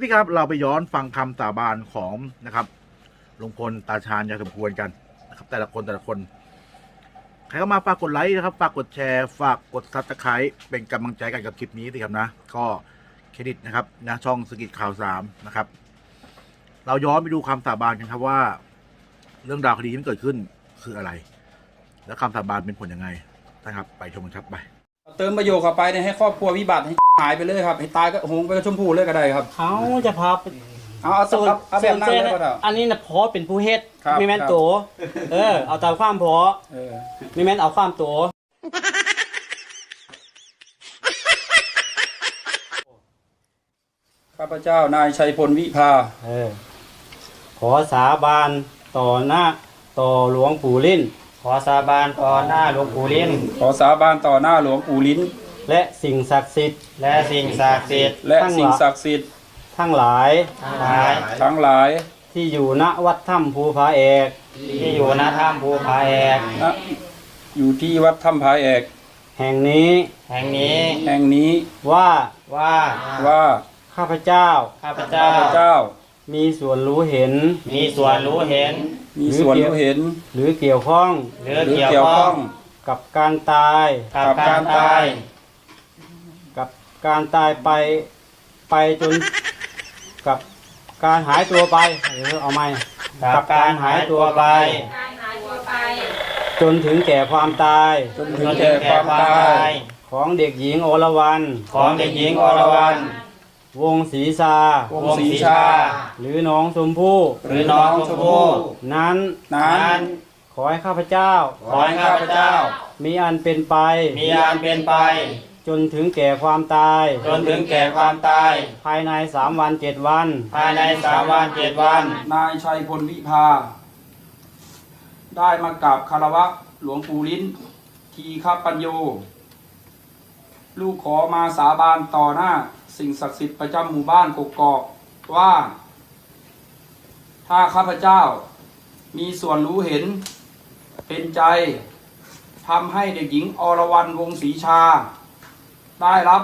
พี่ครับเราไปย้อนฟังคำสาบานของนะครับลุงพลตาชาญยาสมควรกันนะครับ แต่ละคนแต่ละคนใครเข้ามาฝากกดไลค์นะครับฝากกดแชร์ฝากกดซับสไครต์เป็นกำลังใจกันกับคลิปนี้สิครับนะ ก็เครดิตนะครับนะช่องสกิจข่าวสามนะครับ เราย้อนไปดูคำสาบานกันครับว่า เรื่องราวคดีที่มันเกิดขึ้นคืออะไร แล้วคำสาบานเป็นผลยังไงนะครับ ไปชมกันครับไป เติมประโยชน์เข้าไปเนี่ยให้ครอบครัววิบัติให้ หายไปเลยครับให้ตายก็โหงไปกับชมพู่เลยก็ได้ครับ เขาจะพาไปเอาเอาสูตรเอาเอาแบบนั้นเส้เลยก็ได้ อันนี้นะพอเป็นผู้เฮ็ดครับไม่แม่นครับ โตเออ เอาตามความพอเออไม่แม่นเอาความโตข้าพเจ้านายชัยพลวิภา เออ ขอสาบานต่อหน้าต่อหลวงปู่ลิ้น ขอสาบานต่อหน้าหลวงปู่ลิ้น ขอสาบานต่อหน้าหลวงปู่ลิ้น และสิ่งศักดิ์สิทธิ์และสิ่งศักดิ์สิทธิ์และทั้งสิ่งหลายศักดิ์สิทธิ์ทั้งหลายทั้งหลายทั้งหลายที่อยู่ณวัดถ้ำภูผาเอก ที่อยู่ณถ้ำภูผาเอกนะอยู่ที่วัดถ้ำพาแอก แห่งนี้ แห่งนี้ แห่งนี้ว่าว่าว่าข้าพเจ้าข้าพเจ้าข้าพเจ้า มีส่วนรู้เห็น มีส่วนรู้เห็น มีส่วนรู้เห็น หรือเกี่ยวข้อง หรือเกี่ยวข้อง กับการตาย กับการตาย กับการตายไปไปจนกับการหายตัวไปหรือเอาไหมกับการหายตัวไป จนถึงแก่ความตายจนถึงแก่ความตายของเด็กหญิงอรวรรณของเด็กหญิงอรวรรณวงศรีชาวงศรีชา หรือน้องชมพู่หรือน้องชมพู่นั้นนั้นขอให้ข้าพเจ้า ขอให้ข้าพเจ้า มีอันเป็นไป มีอันเป็นไป จนถึงแก่ความตาย จนถึงแก่ความตาย ภายในสามวันเจ็ดวัน ภายในสามวันเจ็ดวัน นายชัยพลวิภา ได้มากราบคารวะหลวงปู่ลิ้น ทีฆปัญโย ลูกขอมาสาบานต่อหน้า สิ่งศักดิ์สิทธิ์ประจำหมู่บ้านกกอกว่า ถ้าข้าพเจ้ามีส่วนรู้เห็นเป็นใจทำให้เด็กหญิงอรวรรณวงศรีชา ได้รับ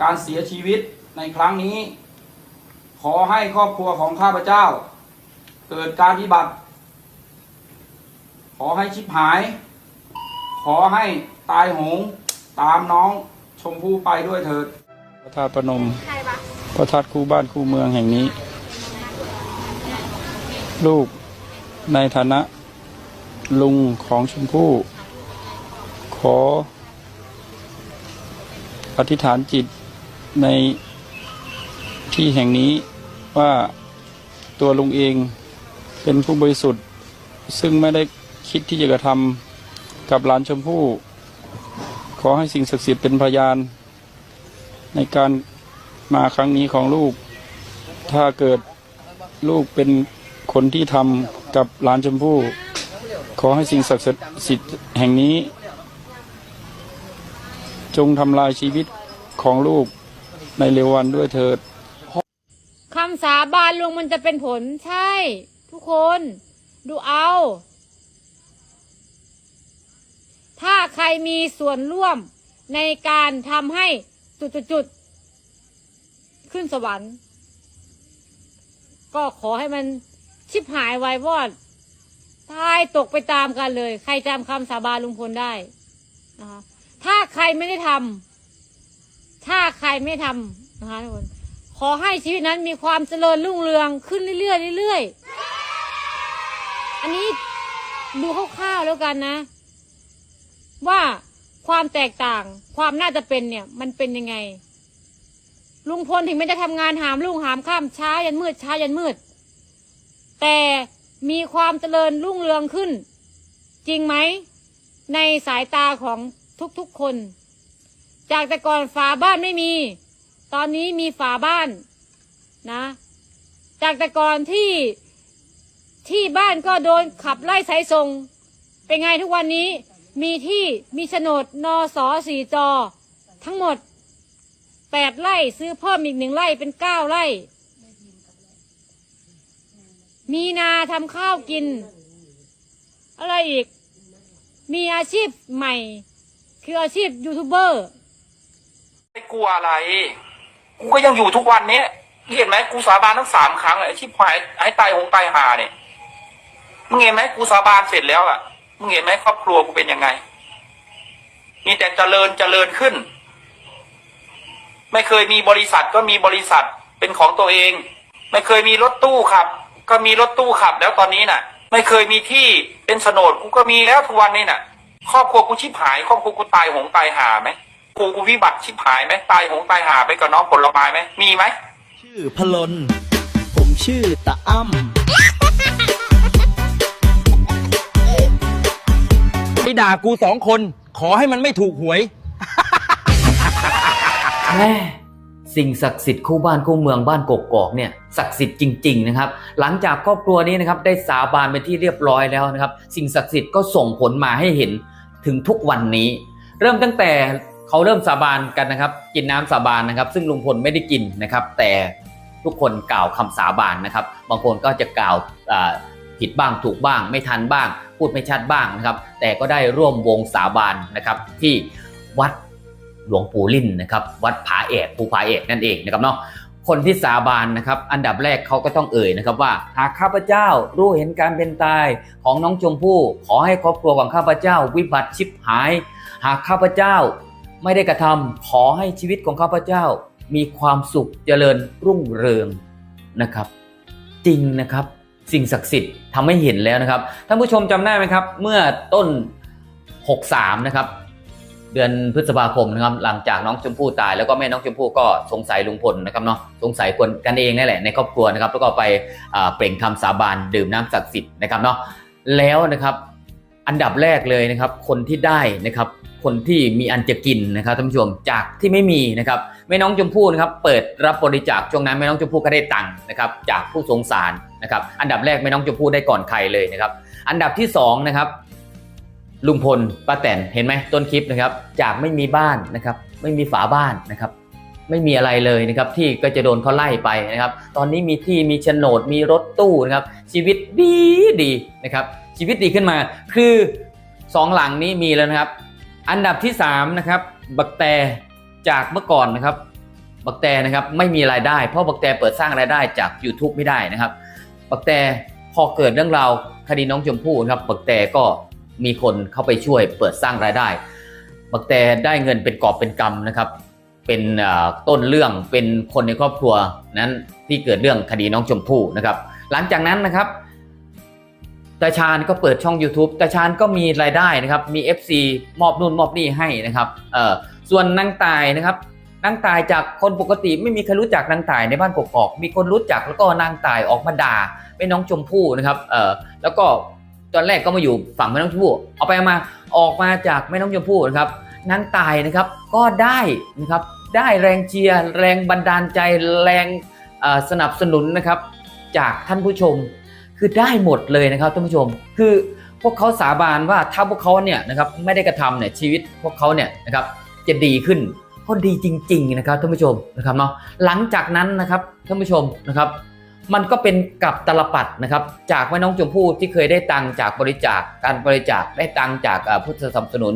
การเสียชีวิตในครั้งนี้ ขอให้ครอบครัวของข้าพเจ้า เกิดการวิบัติ ขอให้ชิบหาย ขอให้ตายโหงตามน้องชมพู่ไปด้วยเถิด พระธาตุพนม พระธาตุคู่บ้านคู่เมืองแห่งนี้ ลูกในฐานะลุงของชมพู่ขอ อธิษฐานจิตในที่แห่งนี้ว่าตัวลุงเองเป็นผู้บริสุทธิ์ ซึ่งไม่ได้คิดที่จะกระทำกับหลานชมพู่ขอให้สิ่งศักดิ์สิทธิ์เป็นพยาน ในการมาครั้งนี้ของลูก ถ้าเกิดลูกเป็นคนที่ทำกับหลานชมพู่ ขอให้สิ่งศักดิ์สิทธิ์แห่งนี้ จงทำลายชีวิตของลูกในเร็ววันด้วยเถิดคำสาบานลุงมันจะเป็นผลใช่ ทุกคนดูเอา ถ้าใครมีส่วนร่วมในการทำให้จุดๆขึ้นสวรรค์ ก็ขอให้มันชิบหายไวายวอดตายตกไปตามกันเลย ใครจำคำสาบานลุงพลได้นะคะ ถ้าใครไม่ได้ทำถ้าใครไม่ทำนะคะทุกคนขอให้ชีวิตนั้นมีความเจริญรุ่งเรืองขึ้นเรื่อยๆเรื่อยๆอันนี้ดูคร่าวๆแล้วกันนะ ว่าความแตกต่าง ความน่าจะเป็นเนี่ย มันเป็นยังไง ลุงพลถึงแม้จะทำงานหามลุงหามข้ามช้ายันมืดช้ายันมืด แต่มีความเจริญรุ่งเรืองขึ้น จริงไหม ในสายตาของ ทุกๆคน จากแต่ก่อนฝาบ้านไม่มี ตอนนี้มีฝาบ้านนะ จากแต่ก่อนที่ที่บ้านก็โดนขับไล่สายส่งเป็นไงทุกวันนี้มีที่มีโฉนดนอสอสี่จอ ทั้งหมดแปดไร่ซื้อเพิ่มอีกหนึ่งไร่เป็นเก้าไร่ มีนาทำข้าวกิน อะไรอีก มีอาชีพใหม่ คืออาชีพยูทูบเบอร์ไม่กลัวอะไร กูก็ยังอยู่ทุกวันนี้เห็นไหมกูสาบานทั้งสามครั้งเลยอ้ชิบหายไอ้ตายหงตายหาเนี่ยมึงเห็นไหมกูสาบานเสร็จแล้วอะมึงเห็นไหมครอบครัวกูเป็นยังไง มีแต่เจริญเจริญขึ้น ไม่เคยมีบริษัทก็มีบริษัทเป็นของตัวเอง ไม่เคยมีรถตู้ขับ ก็มีรถตู้ขับแล้วตอนนี้น่ะ ไม่เคยมีที่เป็นโฉนดกูก็มีแล้วทุกวันนี้น่ะ ครอบครัวกูชิบหายครอบครัวกูตายหงตายหาไหมกูกูวิบัติชิบหายไหมตายหงตายหาไปกับน้องผลไม้ไหมมีไหมชื่อพลนผมชื่อตะอ้ำไปด่ากูสองคน ขอให้มันไม่ถูกหวยแม่สิ่งศักดิ์สิทธิ์คู่บ้านคู่เมืองบ้านกกอกเนี่ยศักดิ์สิทธิ์จริงๆนะครับหลังจากครอบครัวนี้นะครับได้สาบานเป็นที่เรียบร้อยแล้วนะครับ สิ่งศักดิ์สิทธิ์ก็ส่งผลมาให้เห็น ถึงทุกวันนี้ เริ่มตั้งแต่เขาเริ่มสาบานกันนะครับ กินน้ำสาบานนะครับ ซึ่งลุงพลไม่ได้กินนะครับ แต่ทุกคนกล่าวคำสาบานนะครับ บางคนก็จะกล่าวผิดบ้างถูกบ้าง ไม่ทันบ้าง พูดไม่ชัดบ้างนะครับ แต่ก็ได้ร่วมวงสาบานนะครับ ที่วัดหลวงปู่ลิ่นนะครับ วัดผาเอกภูผาเอกนั่นเองนะครับเนาะ คนที่สาบานนะครับ อันดับแรกเขาก็ต้องเอ่ยนะครับว่า หากข้าพเจ้ารู้เห็นการเป็นตายของน้องชมพู่ ขอให้ครอบครัวของข้าพเจ้าวิบัติชิบหาย หากข้าพเจ้าไม่ได้กระทำขอให้ชีวิตของข้าพเจ้ามีความสุขเจริญรุ่งเรืองนะครับ จริงนะครับ สิ่งศักดิ์สิทธิ์ทำให้เห็นแล้วนะครับท่านผู้ชมจำได้ไหมครับ เมื่อต้น 63 นะครับ เดือนพฤษภาคมนะครับหลังจากน้องชมพู่ตาย แล้วก็แม่น้องชมพู่ก็สงสัยลุงพลนะครับเนาะสงสัยคนกันเองนี่แหละในครอบครัวนะครับแล้วก็ไปเปล่งคำสาบานดื่มน้ำศักดิ์สิทธิ์นะครับเนาะแล้วนะครับอันดับแรกเลยนะครับคนที่ได้นะครับคนที่มีอันจะกินนะครับท่านผู้ชมจากที่ไม่มีนะครับแม่น้องชมพู่นะครับเปิดรับบริจาคช่วงนั้นแม่น้องชมพู่ก็ได้ตังค์นะครับจากผู้สงสารนะครับอันดับแรกแม่น้องชมพู่ได้ก่อนใครเลยนะครับอันดับที่สองนะครับ ลุงพลป้าแตนเห็นไหมต้นคลิปนะครับจากไม่มีบ้านนะครับไม่มีฝาบ้านนะครับไม่มีอะไรเลยนะครับที่ก็จะโดนเขาไล่ไปนะครับตอนนี้มีที่มีโฉนดมีรถตู้นะครับชีวิตดีดีนะครับชีวิตดีขึ้นมา คือสองหลังนี้มีแล้วนะครับ อันดับที่สามนะครับบักแตจากเมื่อก่อนนะครับ บักแตนะครับไม่มีรายได้ เพราะบักแตเปิดสร้างรายได้จาก YouTube ไม่ได้นะครับ บักแตพอเกิดเรื่องราวคดีน้องชมพู่นะครับ บักแตก็ มีคนเข้าไปช่วยเปิดสร้างรายได้ บักแต่ได้เงินเป็นกอบเป็นกำนะครับ เป็นต้นเรื่องเป็นคนในครอบครัวนั้นที่เกิดเรื่องคดีน้องชมพู่นะครับ หลังจากนั้นนะครับตาชาญก็เปิดช่อง YouTube ตาชาญก็มีรายได้นะครับ มี FC มอบนู่นมอบนี่ให้นะครับเออส่วนนางตายนะครับนางตายจากคนปกติไม่มีใครรู้จักนางตายในบ้านกกอกมีคนรู้จักแล้วก็นางตายออกมาด่าแม่น้องชมพู่นะครับเออแล้วก็ ตอนแรกก็มาอยู่ฝั่งแม่น้องชมพู่เอาไปมาออกมาจากแม่น้องชมพู่นะครับนางตายนะครับก็ได้นะครับได้แรงเชียร์แรงบันดาลใจแรงสนับสนุนนะครับจากท่านผู้ชม คือได้หมดเลยนะครับท่านผู้ชม คือพวกเขาสาบานว่าถ้าพวกเขาเนี่ยนะครับไม่ได้กระทำเนี่ยชีวิตพวกเขาเนี่ยนะครับจะดีขึ้นเพราะดีจริง ๆ นะครับท่านผู้ชมนะครับเนาะหลังจากนั้นนะครับท่านผู้ชมนะครับ มันก็เป็นกับตลปัดนะครับ จากแม่น้องชมพู่ที่เคยได้ตังจากบริจาคการบริจาคได้ตังจากผู้สนับสนุน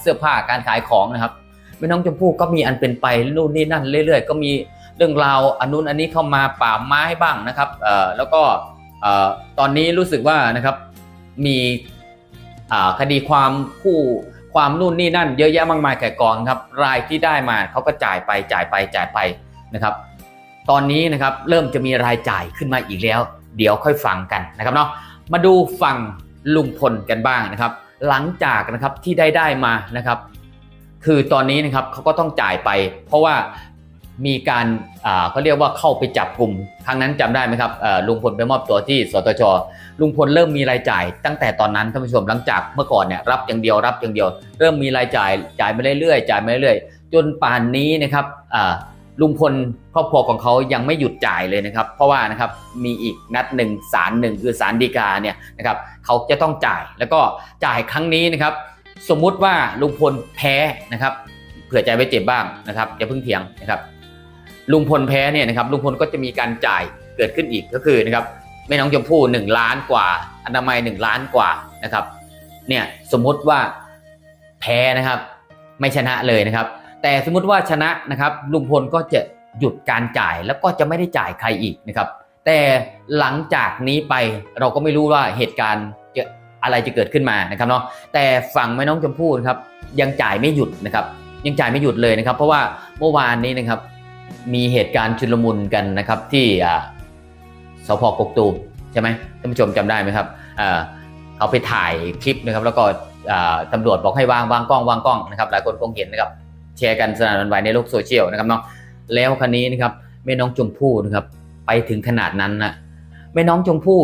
เสื้อผ้าการขายของนะครับแม่น้องชมพู่ก็มีอันเป็นไปนู่นนี่นั่นเรื่อย ๆ ก็มีเรื่องราวอันนู้นอันนี้เข้ามาป่าไม้บ้างนะครับแล้วก็ตอนนี้รู้สึกว่านะครับมีคดีความคู่ความนู่นนี่นั่น เยอะแยะมากมายแก่กองครับรายที่ได้มาเขาก็จ่ายไปจ่ายไปจ่ายไปนะครับ ตอนนี้นะครับเริ่มจะมีรายจ่ายขึ้นมาอีกแล้ว เดี๋ยวค่อยฟังกันนะครับเนาะมาดูฝั่งลุงพลกันบ้างนะครับ หลังจากนะครับที่ได้ได้มานะครับ คือตอนนี้นะครับเขาก็ต้องจ่ายไป เพราะว่ามีการอ่าเขาเรียกว่าเข้าไปจับกลุ่มครั้งนั้นจำได้ไหมครับอ่อลุงพลไปมอบตัวที่สตชลุงพลเริ่มมีรายจ่าย ตั้งแต่ตอนนั้นท่านผู้ชมหลังจากเมื่อก่อนเนี่ยรับอย่างเดียวรับอย่างเดียว เริ่มมีรายจ่ายจ่ายมาเรื่อยๆจ่ายมาเรื่อยๆจนป่านนี้นะครับอ่า ลุงพลครอบครัวของเขายังไม่หยุดจ่ายเลยนะครับ เพราะว่านะครับมีอีกนัดหนึ่งศาลหนึ่งคือศาลฎีกาเนี่ยนะครับเขาจะต้องจ่ายแล้วก็จ่ายครั้งนี้นะครับ สมมุติว่าลุงพลแพ้นะครับ เผื่อใจไว้เจ็บบ้างนะครับอย่าเพิ่งเถียงนะครับ ลุงพลแพ้เนี่ยนะครับลุงพลก็จะมีการจ่ายเกิดขึ้นอีกก็คือนะครับแม่น้องชมพู่หนึ่งล้านกว่า อนามัยหนึ่งล้านกว่านะครับเนี่ยสมมุติว่าแพ้นะครับ ไม่ชนะเลยนะครับ แต่สมมุติว่าชนะนะครับลุงพลก็จะหยุดการจ่ายแล้วก็จะไม่ได้จ่ายใครอีกนะครับ แต่หลังจากนี้ไปเราก็ไม่รู้ว่าเหตุการณ์จะอะไรจะเกิดขึ้นมานะครับเนาะแต่ฝั่งแม่น้องชมพู่นะครับยังจ่ายไม่หยุดนะครับ ยังจ่ายไม่หยุดเลยนะครับ เพราะว่าเมื่อวานนี้นะครับมีเหตุการณ์ชุลมุนกันนะครับที่สพกกตูมใช่ไหมท่านผู้ชมจำได้ไหมครับเขาไปถ่ายคลิปนะครับ แล้วก็ตำรวจบอกให้วางวางกล้องวางกล้องนะครับ หลายคนคงเห็นนะครับ แชร์กันสนั่นหวันไหวในโลกโซเชียลนะครับเนาะแล้วคันนี้นะครับแม่น้องชมพู่นะครับไปถึงขนาดนั้นนะแม่น้องชมพู่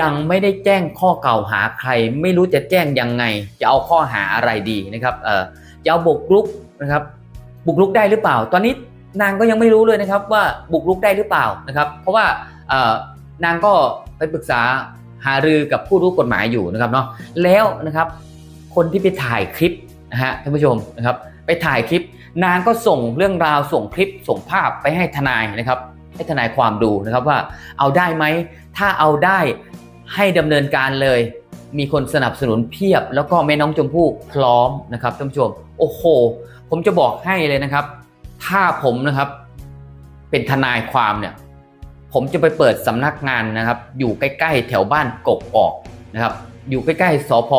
ยังไม่ได้แจ้งข้อกล่าวหาใคร ไม่รู้จะแจ้งยังไง จะเอาข้อหาอะไรดีนะครับเออจะเอาบุกรุกนะครับ บุกรุกได้หรือเปล่า ตอนนี้นางก็ยังไม่รู้เลยนะครับว่าบุกรุกได้หรือเปล่านะครับ เพราะว่าเออนางก็ไปปรึกษาหารือกับผู้รู้กฎหมายอยู่นะครับเนาะแล้วนะครับ คนที่ไปถ่ายคลิปนะฮะท่านผู้ชมนะครับ ไปถ่ายคลิป นางก็ส่งเรื่องราวส่งคลิปส่งภาพไปให้ทนายนะครับ ให้ทนายความดูนะครับว่าเอาได้ไหม ถ้าเอาได้ให้ดำเนินการเลย มีคนสนับสนุนเพียบ แล้วก็แม่น้องชมพู่พร้อมนะครับท่านผู้ชมโอ้โห ผมจะบอกให้เลยนะครับ ถ้าผมนะครับ เป็นทนายความเนี่ย ผมจะไปเปิดสำนักงานนะครับ อยู่ใกล้ ๆ แถวบ้านกกอกนะครับ อยู่ใกล้ ๆสพ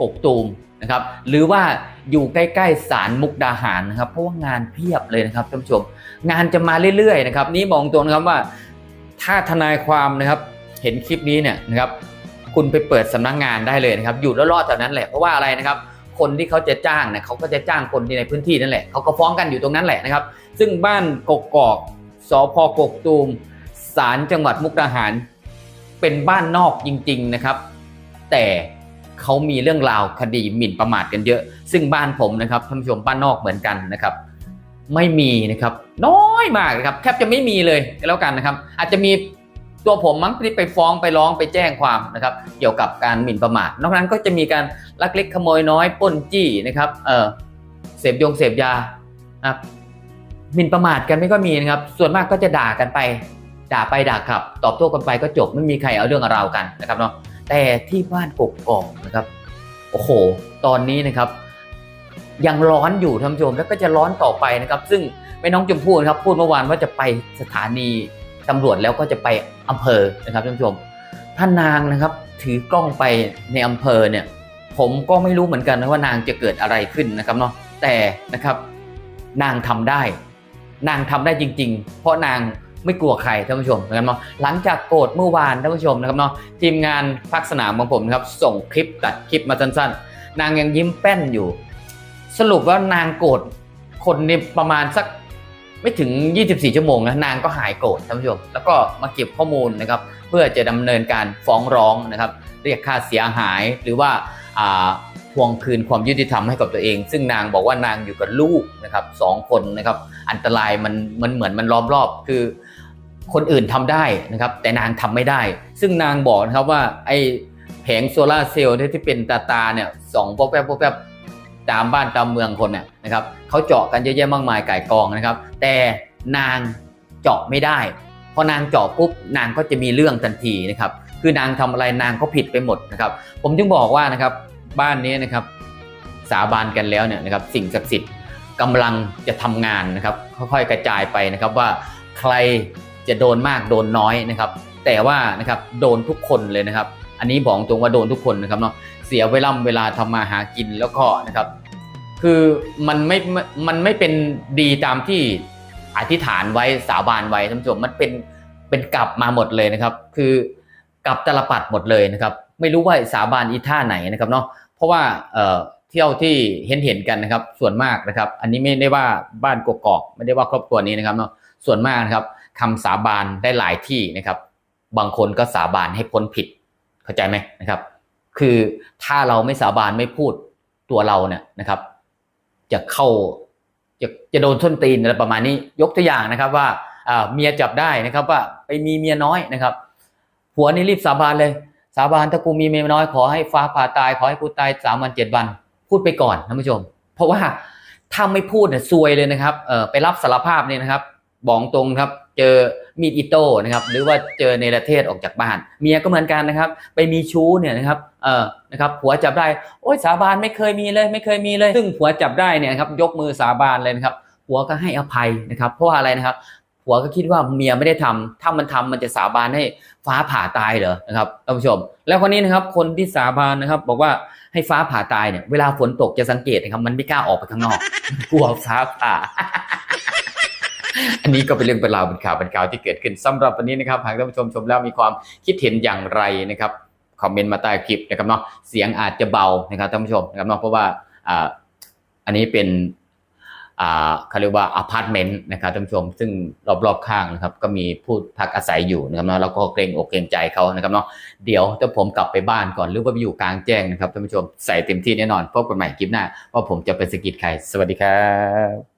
กกตูม นะครับหรือว่าอยู่ใกล้ๆศาลมุกดาหารนะครับเพราะว่างานเพียบเลยนะครับท่านผู้ชม งานจะมาเรื่อยๆนะครับนี่มองตรงนะครับว่าถ้าทนายความนะครับเห็นคลิปนี้เนี่ยนะครับคุณไปเปิดสำนักงานได้เลยนะครับอยู่รอดๆแถวนั้นแหละเพราะว่าอะไรนะครับคนที่เขาจะจ้างเนี่ยเขาก็จะจ้างคนที่ในพื้นที่นั่นแหละเขาก็ฟ้องกันอยู่ตรงนั้นแหละนะครับ ซึ่งบ้านกกอกสพกกตูมศาลจังหวัดมุกดาหาร เป็นบ้านนอกจริง ๆนะครับ แต่ เขามีเรื่องราวคดีหมิ่นประมาทกันเยอะ ซึ่งบ้านผมนะครับท่านผู้ชมบ้านนอกเหมือนกันนะครับ ไม่มีนะครับ น้อยมากนะครับแทบจะไม่มีเลยแล้วกันนะครับ อาจจะมีตัวผมมั้งที่ไปฟ้องไปร้องไปแจ้งความนะครับ เกี่ยวกับการหมิ่นประมาทนอกนั้นก็จะมีการลักเล็กขโมยน้อยป้นจี้นะครับเออเสพยงเสพยานะครับหมิ่นประมาทกันไม่ก็มีนะครับ ส่วนมากก็จะด่ากันไปด่าไปด่ากลับ ตอบโต้กันไปก็จบไม่มีใครเอาเรื่องเอาราวกันนะครับเนาะ แต่ที่บ้านกกอกนะครับโอ้โห ตอนนี้นะครับ ยังร้อนอยู่ท่านผู้ชมแล้วก็จะร้อนต่อไปนะครับ ซึ่งแม่น้องชมพู่นะครับ พูดเมื่อวานว่าจะไปสถานีตำรวจแล้วก็จะไปอำเภอนะครับท่านผู้ชมถ้านางนะครับ ถือกล้องไปในอำเภอเนี่ย ผมก็ไม่รู้เหมือนกันนะว่านางจะเกิดอะไรขึ้นนะครับเนาะแต่นะครับ นางทำได้ นางทำได้จริง ๆ เพราะนาง ไม่กลัวใครท่านผู้ชมนะครับเนาะหลังจากโกรธเมื่อวานท่านผู้ชมนะครับเนาะทีมงานภาคสนามของผมนะครับส่งคลิปตัดคลิปมาสั้นๆ นางยังยิ้มแป้นอยู่ สรุปว่านางโกรธคนในประมาณสักไม่ถึง 24 ชั่วโมงนะนางก็หายโกรธท่านผู้ชม แล้วก็มาเก็บข้อมูลนะครับเพื่อจะดำเนินการฟ้องร้องนะครับ เรียกค่าเสียหายหรือว่าอ่าทวงคืนความยุติธรรมให้กับตัวเอง ซึ่งนางบอกว่านางอยู่กับลูกนะครับสองคนนะครับ อันตรายมันมันเหมือนมันล้อมรอบ คือ คนอื่นทำได้นะครับ แต่นางทำไม่ได้ ซึ่งนางบอกนะครับว่าไอ้แผงโซลาร์เซลล์ที่เป็นตาตาเนี่ยสองป๊อบแป๊บป๊อบแป๊บตามบ้านตามเมืองคนเนี่ยนะครับเขาเจาะกันเยอะแยะมากมายไก่กองนะครับ แต่นางเจาะไม่ได้พอนางเจาะปุ๊บนางก็จะมีเรื่องทันทีนะครับ คือนางทำอะไรนางก็ผิดไปหมดนะครับ ผมจึงบอกว่านะครับบ้านนี้นะครับสาบานกันแล้วเนี่ยนะครับสิ่งศักดิ์สิทธิ์กำลังจะทำงานนะครับค่อยๆกระจายไปนะครับว่าใคร จะโดนมากโดนน้อยนะครับ แต่ว่านะครับโดนทุกคนเลยนะครับ อันนี้บอกตรงว่าโดนทุกคนนะครับเนาะเสียเวลาเวลาทำมาหากินแล้วก็นะครับ คือมันไม่มันไม่เป็นดีตามที่อธิษฐานไว้สาบานไว้ท่านผู้ชมมันเป็นเป็นกลับมาหมดเลยนะครับ คือกลับตลปัดหมดเลยนะครับ ไม่รู้ว่าสาบานอีท่าไหนนะครับเนาะเพราะว่าเอ่อเที่ยวที่เห็นเห็นกันนะครับ ส่วนมากนะครับ อันนี้ไม่ได้ว่าบ้านกกอกไม่ได้ว่าครอบครัวนี้นะครับเนาะส่วนมากนะครับ คำสาบานได้หลายที่นะครับ บางคนก็สาบานให้พ้นผิด เข้าใจไหมนะครับ คือถ้าเราไม่สาบานไม่พูดตัวเราเนี่ยนะครับ จะเข้าจะจะโดนส้นตีนอะไรประมาณนี้ ยกตัวอย่างนะครับว่าอ่าเมียจับได้นะครับว่าไปมีเมียน้อยนะครับผัวนี่รีบสาบานเลย สาบานถ้ากูมีเมียน้อยขอให้ฟ้าผ่าตายขอให้กูตายสามวันเจ็ดวัน พูดไปก่อนท่านผู้ชม เพราะว่าถ้าไม่พูดเนี่ยซวยเลยนะครับเออไปรับสารภาพเนี่ยนะครับบอกตรงครับ เจอมีดอิโต้นะครับหรือว่าเจอในประเทศออกจากบ้าน เมียก็เหมือนกันนะครับ ไปมีชู้เนี่ยนะครับเออนะครับผัวจับได้โอ้ยสาบานไม่เคยมีเลย ไม่เคยมีเลย ซึ่งผัวจับได้เนี่ยครับยกมือสาบานเลยนะครับผัวก็ให้อภัยนะครับ เพราะอะไรนะครับผัวก็คิดว่าเมียไม่ได้ทำถ้ามันทำมันจะสาบานให้ฟ้าผ่าตายเหรอนะครับท่านผู้ชม แล้วคนนี้นะครับคนที่สาบานนะครับ บอกว่าให้ฟ้าผ่าตายเนี่ยเวลาฝนตกจะสังเกตนะครับ มันไม่กล้าออกไปข้างนอก กลัวฟ้าผ่า อันนี้ก็เป็นเรื่องเป็นราวเป็นข่าวเป็นข่าวที่เกิดขึ้นสำหรับวันนี้นะครับหากท่านผู้ชมชมแล้วมีความคิดเห็นอย่างไรนะครับคอมเมนต์มาใต้คลิปนะครับเนาะเสียงอาจจะเบานะครับท่านผู้ชมนะครับเนาะเพราะว่าอ่าอันนี้เป็นอ่าเขาเรียกว่าอพาร์ตเมนต์นะครับท่านผู้ชม ซึ่งรอบๆข้างนะครับ ก็มีผู้พักอาศัยอยู่นะครับเนาะแล้วก็เกรงอกเกรงใจเขานะครับเนาะเดี๋ยวถ้าผมกลับไปบ้านก่อนหรือว่าไปอยู่กลางแจ้งนะครับท่านผู้ชมใส่เต็มที่แน่นอนพบกันใหม่คลิปหน้าว่าผมจะไปสกิดใคร สวัสดีครับ